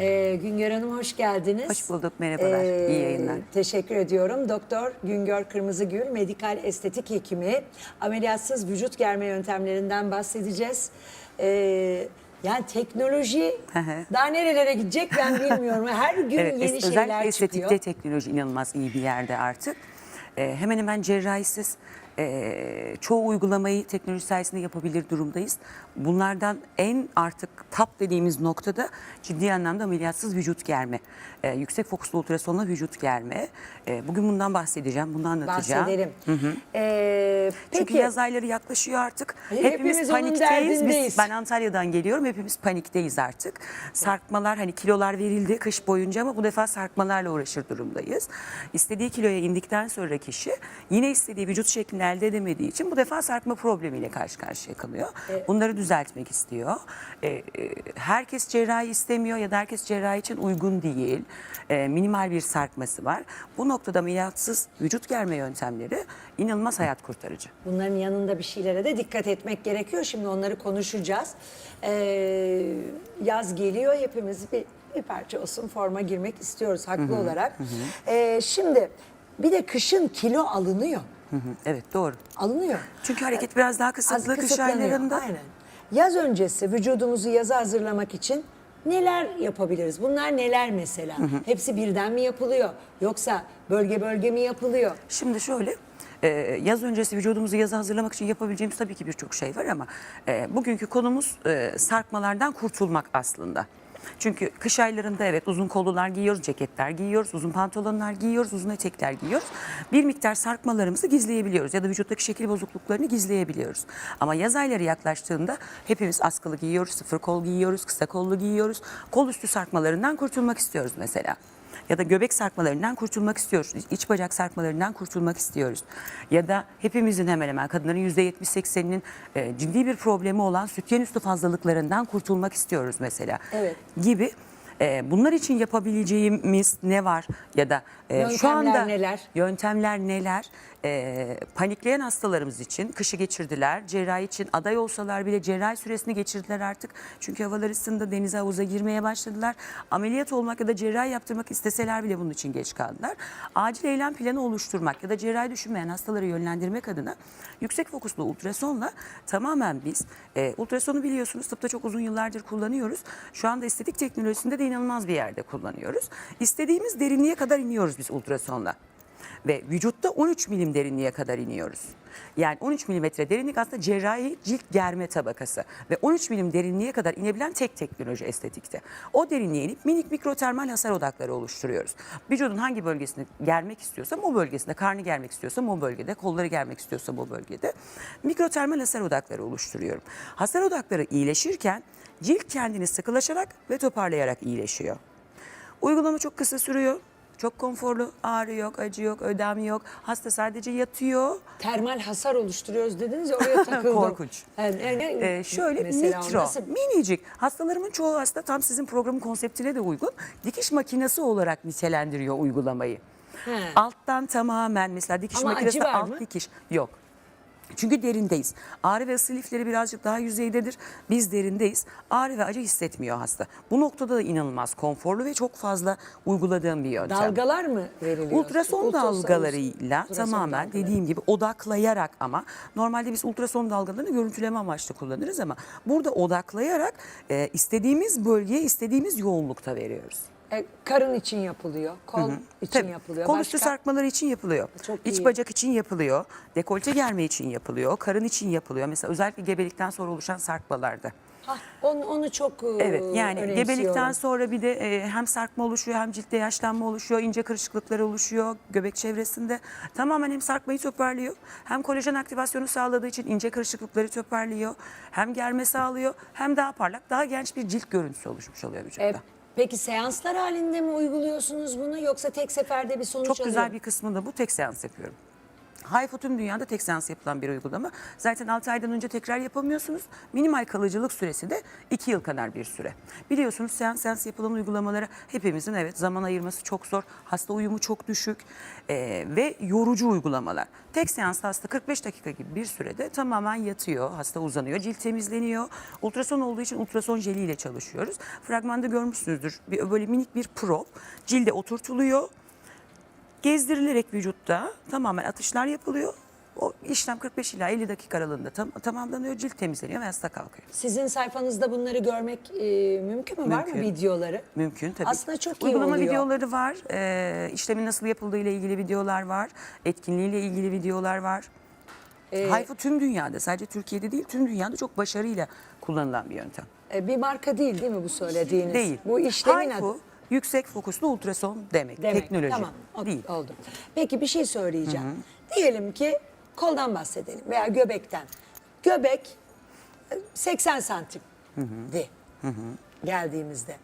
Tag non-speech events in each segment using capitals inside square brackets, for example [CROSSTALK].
Ee, Güngör Hanım hoş geldiniz. Hoş bulduk, merhabalar. İyi yayınlar. Teşekkür ediyorum. Doktor Güngör Kırmızıgül, medikal estetik hekimi. Ameliyatsız vücut germe yöntemlerinden bahsedeceğiz. Ee, yani teknoloji daha nerelere gidecek ben [LAUGHS] bilmiyorum. Her gün Evet, yeni es- özellikle şeyler estetikte çıkıyor. teknoloji inanılmaz iyi bir yerde artık. Ee, hemen hemen cerrahisiz e, çoğu uygulamayı teknoloji sayesinde yapabilir durumdayız. Bunlardan en artık top dediğimiz noktada ciddi anlamda ameliyatsız vücut germe. Ee, yüksek fokuslu ultrasonla vücut germe. Ee, bugün bundan bahsedeceğim, bunu anlatacağım. Bahsedelim. Ee, Çünkü peki yaz ayları yaklaşıyor artık. Hepimiz Hepimiz, panikteyiz. Biz, ben Antalya'dan geliyorum. Hepimiz panikteyiz artık. Sarkmalar hani kilolar verildi kış boyunca ama bu defa sarkmalarla uğraşır durumdayız. İstediği kiloya indikten sonra kişi yine istediği vücut şeklini elde edemediği için bu defa sarkma problemiyle karşı karşıya kalıyor. Bunları düzeltmek istiyor. Ee, e, herkes cerrahi istemiyor ya da herkes cerrahi için uygun değil. Ee, minimal bir sarkması var. Bu noktada ameliyatsız vücut germe yöntemleri inanılmaz hayat kurtarıcı. Bunların yanında bir şeylere de dikkat etmek gerekiyor. Şimdi onları konuşacağız. Ee, yaz geliyor. Hepimiz bir, bir parça olsun forma girmek istiyoruz haklı olarak. Ee, şimdi bir de kışın kilo alınıyor. Hı hı, Evet doğru. Alınıyor. Çünkü hareket biraz daha kısıtlı kış aylarında. Aynen. Yaz öncesi vücudumuzu yaza hazırlamak için neler yapabiliriz? Bunlar neler mesela? Hepsi birden mi yapılıyor? Yoksa bölge bölge mi yapılıyor? Şimdi şöyle e, yaz öncesi vücudumuzu yaza hazırlamak için yapabileceğimiz tabii ki birçok şey var ama e, bugünkü konumuz e, sarkmalardan kurtulmak aslında. Çünkü kış aylarında evet uzun kollular giyiyoruz, ceketler giyiyoruz, uzun pantolonlar giyiyoruz, uzun etekler giyiyoruz. Bir miktar sarkmalarımızı gizleyebiliyoruz ya da vücuttaki şekil bozukluklarını gizleyebiliyoruz. Ama yaz ayları yaklaştığında hepimiz askılı giyiyoruz, sıfır kol giyiyoruz, kısa kollu giyiyoruz. Kol üstü sarkmalarından kurtulmak istiyoruz mesela ya da göbek sarkmalarından kurtulmak istiyoruz. İç bacak sarkmalarından kurtulmak istiyoruz. Ya da hepimizin hemen hemen kadınların %70-80'inin e, ciddi bir problemi olan sütyen üstü fazlalıklarından kurtulmak istiyoruz mesela. Evet. Gibi. E, bunlar için yapabileceğimiz ne var ya da e, şu anda neler? yöntemler neler? E, panikleyen hastalarımız için kışı geçirdiler. Cerrahi için aday olsalar bile cerrahi süresini geçirdiler artık. Çünkü havalar ısındı, denize havuza girmeye başladılar. Ameliyat olmak ya da cerrahi yaptırmak isteseler bile bunun için geç kaldılar. Acil eylem planı oluşturmak ya da cerrahi düşünmeyen hastaları yönlendirmek adına yüksek fokuslu ultrasonla tamamen biz e, ultrasonu biliyorsunuz tıpta çok uzun yıllardır kullanıyoruz. Şu anda estetik teknolojisinde de inanılmaz bir yerde kullanıyoruz. İstediğimiz derinliğe kadar iniyoruz biz ultrasonla ve vücutta 13 milim derinliğe kadar iniyoruz. Yani 13 milimetre derinlik aslında cerrahi cilt germe tabakası ve 13 milim derinliğe kadar inebilen tek teknoloji estetikte. O derinliğe inip minik mikrotermal hasar odakları oluşturuyoruz. Vücudun hangi bölgesini germek istiyorsam o bölgesinde, karnı germek istiyorsam o bölgede, kolları germek istiyorsam o bölgede mikrotermal hasar odakları oluşturuyorum. Hasar odakları iyileşirken cilt kendini sıkılaşarak ve toparlayarak iyileşiyor. Uygulama çok kısa sürüyor. Çok konforlu, ağrı yok, acı yok, ödem yok. Hasta sadece yatıyor. Termal hasar oluşturuyoruz dediniz ya oraya [LAUGHS] takıldım. Korkunç. Yani, yani Ee, şöyle mesela mikro, nasıl- minicik. Hastalarımın çoğu hasta tam sizin programın konseptine de uygun. Dikiş makinesi olarak nitelendiriyor uygulamayı. He. Alttan tamamen mesela dikiş Ama makinesi alt mı? dikiş yok. Çünkü derindeyiz. Ağrı ve ısı lifleri birazcık daha yüzeydedir. Biz derindeyiz. Ağrı ve acı hissetmiyor hasta. Bu noktada da inanılmaz konforlu ve çok fazla uyguladığım bir yöntem. Dalgalar mı veriliyor? Ultrason Ultrason- dalgalarıyla ultrason tamamen dalgaları. dediğim gibi odaklayarak ama normalde biz ultrason dalgalarını görüntüleme amaçlı kullanırız ama burada odaklayarak e, istediğimiz bölgeye istediğimiz yoğunlukta veriyoruz. E, karın için yapılıyor, kol için Tabii. yapılıyor. Kol üstü Başka? sarkmaları için yapılıyor. Çok İç iyi. bacak için yapılıyor. Dekolte germe için yapılıyor. Karın için yapılıyor. Mesela özellikle gebelikten sonra oluşan sarkmalarda. Hah, onu, onu çok e, Evet yani gebelikten sonra bir de e, hem sarkma oluşuyor hem ciltte yaşlanma oluşuyor, ince kırışıklıklar oluşuyor göbek çevresinde. Tamamen hem sarkmayı toparlıyor hem kolajen aktivasyonu sağladığı için ince kırışıklıkları toparlıyor. Hem germe sağlıyor hem daha parlak, daha genç bir cilt görüntüsü oluşmuş oluyor vücutta. E, peki seanslar halinde mi uyguluyorsunuz bunu yoksa tek seferde bir sonuç Çok alıyor güzel bir kısmı da bu tek seans yapıyorum. HIFO tüm dünyada tek seans yapılan bir uygulama. Zaten 6 aydan önce tekrar yapamıyorsunuz. Minimal kalıcılık süresi de 2 yıl kadar bir süre. Biliyorsunuz seans seans yapılan uygulamalara hepimizin evet zaman ayırması çok zor. Hasta uyumu çok düşük ee, ve yorucu uygulamalar. Tek seansta hasta 45 dakika gibi bir sürede tamamen yatıyor. Hasta uzanıyor. Cilt temizleniyor. Ultrason olduğu için ultrason jeliyle çalışıyoruz. Fragmanda görmüşsünüzdür. Bir, böyle minik bir prop cilde oturtuluyor gezdirilerek vücutta tamamen atışlar yapılıyor. O işlem 45 ila 50 dakika aralığında tam, tamamlanıyor. Cilt temizleniyor ve hasta kalkıyor. Sizin sayfanızda bunları görmek e, mümkün mü? Var mı Mümkün. videoları? Mümkün tabii. Aslında çok iyi Uygulama oluyor. videoları var. Ee, işlemin nasıl yapıldığı ile ilgili videolar var. Etkinliğiyle ilgili videolar var. Ee, Hayfo tüm dünyada sadece Türkiye'de değil tüm dünyada çok başarıyla kullanılan bir yöntem. E, bir marka değil değil mi bu söylediğiniz? Değil. Bu işlemin adı. Yüksek fokuslu ultrason demek. Demek. Teknoloji Tamam o- değil. oldu. Peki bir şey söyleyeceğim. Diyelim ki koldan bahsedelim veya göbekten. Göbek e, 80 santimdi geldiğimizde.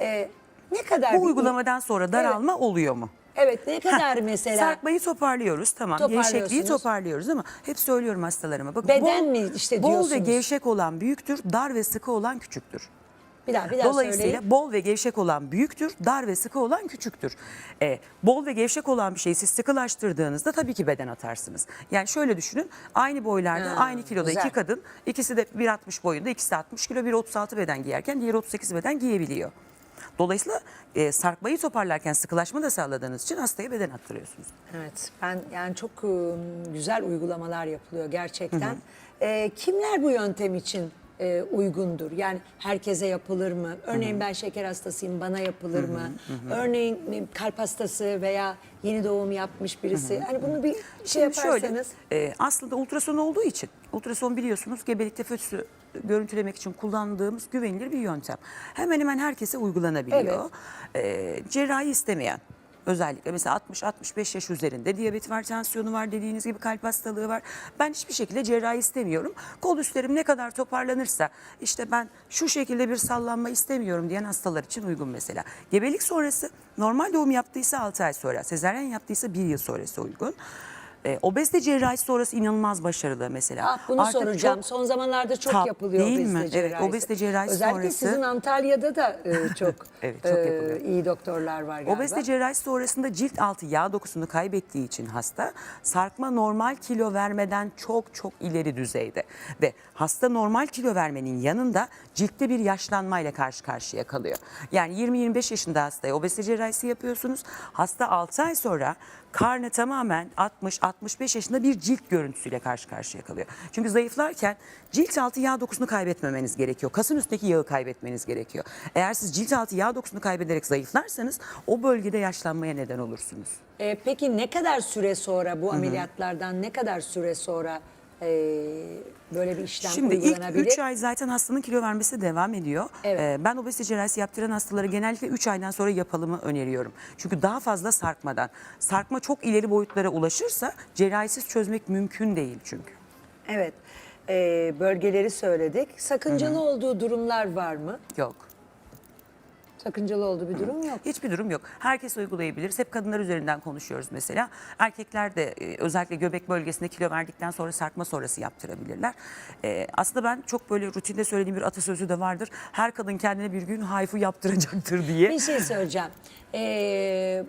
E, ne kadar Bu bir- uygulamadan sonra daralma oluyor mu? Evet ne kadar mesela Sarkmayı toparlıyoruz tamam. Toparlıyorsunuz. Gevşekliği toparlıyoruz ama hep söylüyorum hastalarıma. Bakın, Beden mi işte Bol ve diyorsunuz? gevşek olan büyüktür, dar ve sıkı olan küçüktür. Bir daha bir daha Dolayısıyla söyleyin. bol ve gevşek olan büyüktür, dar ve sıkı olan küçüktür. E, bol ve gevşek olan bir şeyi siz sıkılaştırdığınızda tabii ki beden atarsınız. Yani şöyle düşünün, aynı boylarda, Ha, aynı kiloda güzel. iki kadın, ikisi de 1.60 boyunda, ikisi de 60 kilo, 1.36 beden giyerken diğeri 38 beden giyebiliyor. Dolayısıyla e, sarkmayı toparlarken sıkılaşma da sağladığınız için hastaya beden attırıyorsunuz. Evet ben yani çok ıı, güzel uygulamalar yapılıyor gerçekten. E, kimler bu yöntem için e, uygundur? Yani herkese yapılır mı? Örneğin ben şeker hastasıyım bana yapılır mı? Örneğin e, kalp hastası veya yeni doğum yapmış birisi. Hani bunu bir şey Şimdi şöyle, yaparsanız. e, aslında ultrason olduğu için, ultrason biliyorsunuz gebelikte fötüsü görüntülemek için kullandığımız güvenilir bir yöntem. Hemen hemen herkese uygulanabiliyor. E, cerrahi istemeyen, özellikle mesela 60-65 yaş üzerinde diyabet var, tansiyonu var, dediğiniz gibi kalp hastalığı var. Ben hiçbir şekilde cerrahi istemiyorum. Kol üstlerim ne kadar toparlanırsa, işte ben şu şekilde bir sallanma istemiyorum diyen hastalar için uygun mesela. Gebelik sonrası normal doğum yaptıysa 6 ay sonra, sezaryen yaptıysa 1 yıl sonrası uygun. E, obezite cerrahisi sonrası inanılmaz başarılı mesela. Ah, bunu Artık soracağım. çok- Son zamanlarda çok Tap, yapılıyor değil obezite mi? Evet, cerrahisi. obezite cerrahisi Özellikle sonrası- sizin Antalya'da da e, [LAUGHS] çok, Evet, çok e, iyi doktorlar var galiba. Obezite cerrahisi sonrasında cilt altı yağ dokusunu kaybettiği için hasta sarkma normal kilo vermeden çok çok ileri düzeyde ve hasta normal kilo vermenin yanında ciltte bir yaşlanmayla karşı karşıya kalıyor. Yani 20-25 yaşında hastaya obezite cerrahisi yapıyorsunuz. Hasta 6 ay sonra karnı tamamen 60-65 yaşında bir cilt görüntüsüyle karşı karşıya kalıyor. Çünkü zayıflarken cilt altı yağ dokusunu kaybetmemeniz gerekiyor. Kasın üstteki yağı kaybetmeniz gerekiyor. Eğer siz cilt altı yağ dokusunu kaybederek zayıflarsanız o bölgede yaşlanmaya neden olursunuz. E, peki ne kadar süre sonra bu ameliyatlardan ne kadar süre sonra e, böyle bir işlem Şimdi ilk uygulanabilir? 3 ay zaten hastanın kilo vermesi devam ediyor. Evet. Ee, ben obezite cerrahisi yaptıran hastalara genellikle 3 aydan sonra yapılımı öneriyorum. Çünkü daha fazla sarkmadan. Sarkma çok ileri boyutlara ulaşırsa cerrahisiz çözmek mümkün değil çünkü. Evet. E, bölgeleri söyledik. Sakıncalı olduğu durumlar var mı? Yok. Sakıncalı olduğu bir durum yok. Hiçbir durum yok. Herkes uygulayabilir. Hep kadınlar üzerinden konuşuyoruz mesela. Erkekler de e, özellikle göbek bölgesinde kilo verdikten sonra sarkma sonrası yaptırabilirler. E, aslında ben çok böyle rutinde söylediğim bir atasözü de vardır. Her kadın kendine bir gün hayfu yaptıracaktır diye. Bir şey söyleyeceğim. E,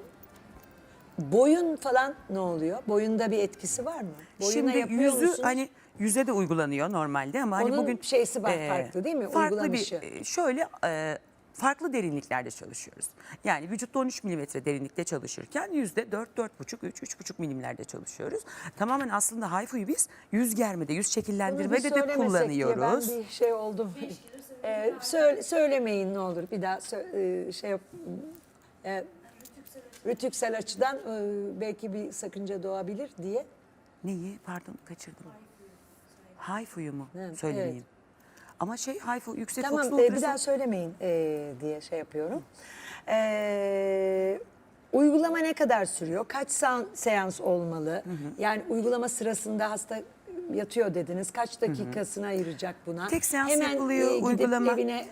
boyun falan ne oluyor? Boyunda bir etkisi var mı? Boyuna Şimdi yapıyor yüzü musunuz? hani yüze de uygulanıyor normalde ama hani Onun bugün şeysi var, farklı değil mi? Farklı Uygulanışı. bir e, şöyle e, farklı derinliklerde çalışıyoruz. Yani vücutta 13 milimetre derinlikte çalışırken yüzde 4 4,5 3 3,5 milimlerde çalışıyoruz. Tamamen aslında hayfuyu biz yüz germede, yüz şekillendirmede de söylemesek diye kullanıyoruz. Ben bir şey oldum. Ee, söyle, söylemeyin ne olur bir daha sö- e, şey yap. E, rütüksel açıdan e, belki bir sakınca doğabilir diye. Neyi? Pardon kaçırdım. Hayfuyu mu Evet, söyleyeyim? Ama şey hayfu yüksek Tamam fokuslu e, bir daha söylemeyin e, diye şey yapıyorum. E, uygulama ne kadar sürüyor? Kaç seans olmalı? Yani uygulama sırasında hasta yatıyor dediniz. Kaç dakikasını ayıracak buna? Tek seans Hemen yapılıyor, e, gidip uygulama. evine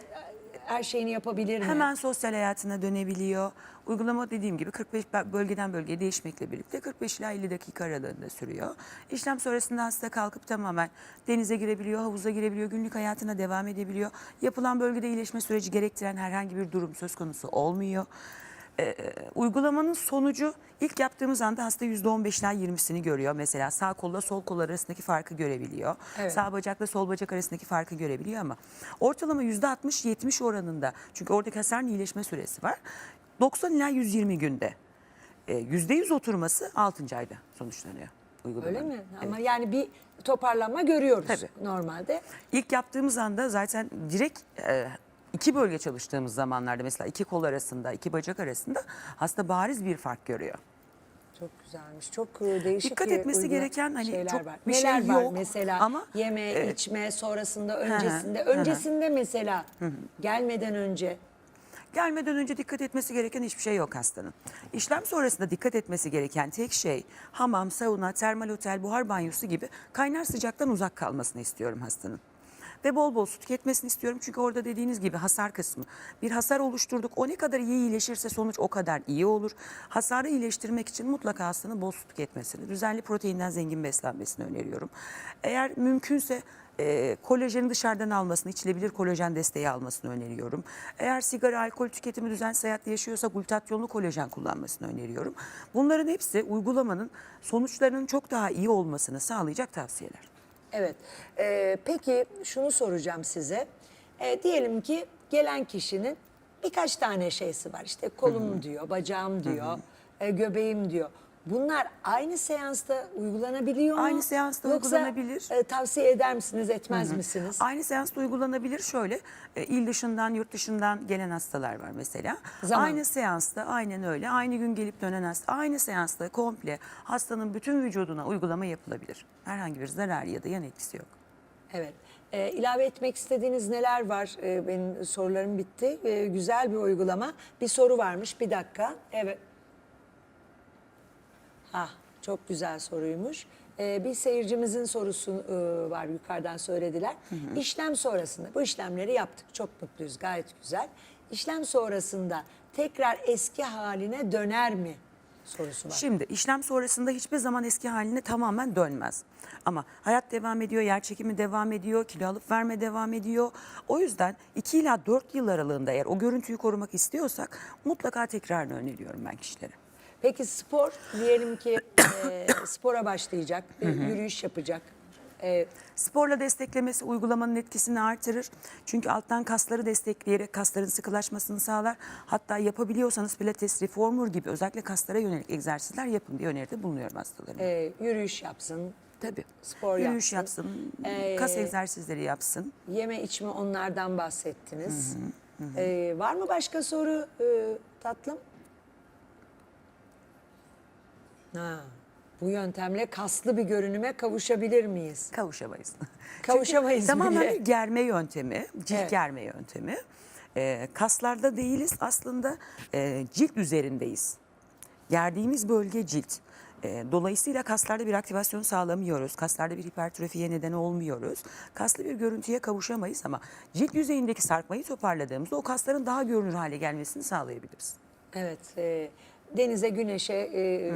her şeyini yapabilir mi? Hemen sosyal hayatına dönebiliyor. Uygulama dediğim gibi 45 bö- bölgeden bölgeye değişmekle birlikte 45 ila 50 dakika aralığında sürüyor. İşlem sonrasında hasta kalkıp tamamen denize girebiliyor, havuza girebiliyor, günlük hayatına devam edebiliyor. Yapılan bölgede iyileşme süreci gerektiren herhangi bir durum söz konusu olmuyor. Ee, uygulamanın sonucu ilk yaptığımız anda hasta %15 ila 20'sini görüyor. Mesela sağ kolla sol kol arasındaki farkı görebiliyor. Evet. Sağ bacakla sol bacak arasındaki farkı görebiliyor ama ortalama %60-70 oranında çünkü oradaki hasarın iyileşme süresi var. 90 ila 120 günde. Ee, %100 oturması 6. ayda sonuçlanıyor uygulamanın. Öyle mi? Evet. Ama yani bir toparlanma görüyoruz Tabii. normalde. İlk yaptığımız anda zaten direkt e, iki bölge çalıştığımız zamanlarda mesela iki kol arasında, iki bacak arasında hasta bariz bir fark görüyor. Çok güzelmiş. Çok e, değişik Dikkat etmesi gereken hani çok var. bir Neler şey var yok mesela ama, yeme, e, içme, sonrasında, öncesinde. hı hı. öncesinde mesela gelmeden önce Gelmeden önce dikkat etmesi gereken hiçbir şey yok hastanın. İşlem sonrasında dikkat etmesi gereken tek şey hamam, sauna, termal otel, buhar banyosu gibi kaynar sıcaktan uzak kalmasını istiyorum hastanın. Ve bol bol su tüketmesini istiyorum çünkü orada dediğiniz gibi hasar kısmı. Bir hasar oluşturduk o ne kadar iyi iyileşirse sonuç o kadar iyi olur. Hasarı iyileştirmek için mutlaka hastanın bol su tüketmesini, düzenli proteinden zengin beslenmesini öneriyorum. Eğer mümkünse e, kolajeni dışarıdan almasını, içilebilir kolajen desteği almasını öneriyorum. Eğer sigara, alkol tüketimi düzenli seyahatle yaşıyorsa glutatyonlu kolajen kullanmasını öneriyorum. Bunların hepsi uygulamanın sonuçlarının çok daha iyi olmasını sağlayacak tavsiyeler. Evet. Ee, peki şunu soracağım size. Ee, diyelim ki gelen kişinin birkaç tane şeysi var. İşte kolum diyor, bacağım diyor, e, göbeğim diyor. Bunlar aynı seansta uygulanabiliyor mu? Aynı seansta Yoksa, uygulanabilir. e, tavsiye eder misiniz, etmez misiniz? Aynı seansta uygulanabilir şöyle e, il dışından yurt dışından gelen hastalar var mesela. Zaman. Aynı seansta aynen öyle aynı gün gelip dönen hasta aynı seansta komple hastanın bütün vücuduna uygulama yapılabilir. Herhangi bir zarar ya da yan etkisi yok. Evet. Ee, ilave etmek istediğiniz neler var? Ee, benim sorularım bitti. Ee, güzel bir uygulama. Bir soru varmış. Bir dakika. Evet. Ah, çok güzel soruymuş. Ee, bir seyircimizin sorusu e, var yukarıdan söylediler. İşlem sonrasında bu işlemleri yaptık. Çok mutluyuz. Gayet güzel. İşlem sonrasında tekrar eski haline döner mi? Sorusu var. Şimdi işlem sonrasında hiçbir zaman eski haline tamamen dönmez. Ama hayat devam ediyor, yer çekimi devam ediyor, kilo alıp verme devam ediyor. O yüzden 2 ila 4 yıl aralığında eğer o görüntüyü korumak istiyorsak mutlaka tekrarını öneriyorum ben kişilere. Peki spor diyelim ki e, spora başlayacak, bir yürüyüş yapacak. E, Sporla desteklemesi uygulamanın etkisini artırır. Çünkü alttan kasları destekleyerek kasların sıkılaşmasını sağlar. Hatta yapabiliyorsanız pilates, reformer gibi özellikle kaslara yönelik egzersizler yapın diye öneride bulunuyorum hastalarıma. e, yürüyüş yapsın, Tabii. spor Yürüyüş yapsın. yapsın, Ee, kas egzersizleri yapsın. yeme içme onlardan bahsettiniz. E, var mı başka soru e, tatlım? Ha, bu yöntemle kaslı bir görünüme kavuşabilir miyiz? Kavuşamayız. [LAUGHS] Kavuşamayız Çünkü tamamen bile. bir germe yöntemi, cilt Evet. germe yöntemi. Ee, kaslarda değiliz aslında e, cilt üzerindeyiz. Gerdiğimiz bölge cilt. Ee, dolayısıyla kaslarda bir aktivasyon sağlamıyoruz. Kaslarda bir hipertrofiye neden olmuyoruz. Kaslı bir görüntüye kavuşamayız ama cilt yüzeyindeki sarkmayı toparladığımızda o kasların daha görünür hale gelmesini sağlayabiliriz. Evet, e, denize, güneşe e,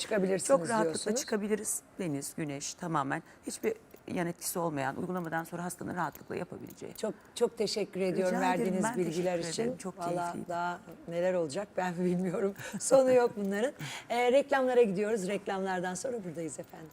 çıkabilirsiniz Çok rahatlıkla diyorsunuz. çıkabiliriz. Deniz, güneş tamamen hiçbir yan etkisi olmayan uygulamadan sonra hastanın rahatlıkla yapabileceği. Çok çok teşekkür ediyorum ederim, verdiğiniz ben bilgiler teşekkür için. ederim, çok Vallahi keyifliydi. daha neler olacak ben [LAUGHS] bilmiyorum. Sonu yok bunların. Ee, reklamlara gidiyoruz. Reklamlardan sonra buradayız efendim.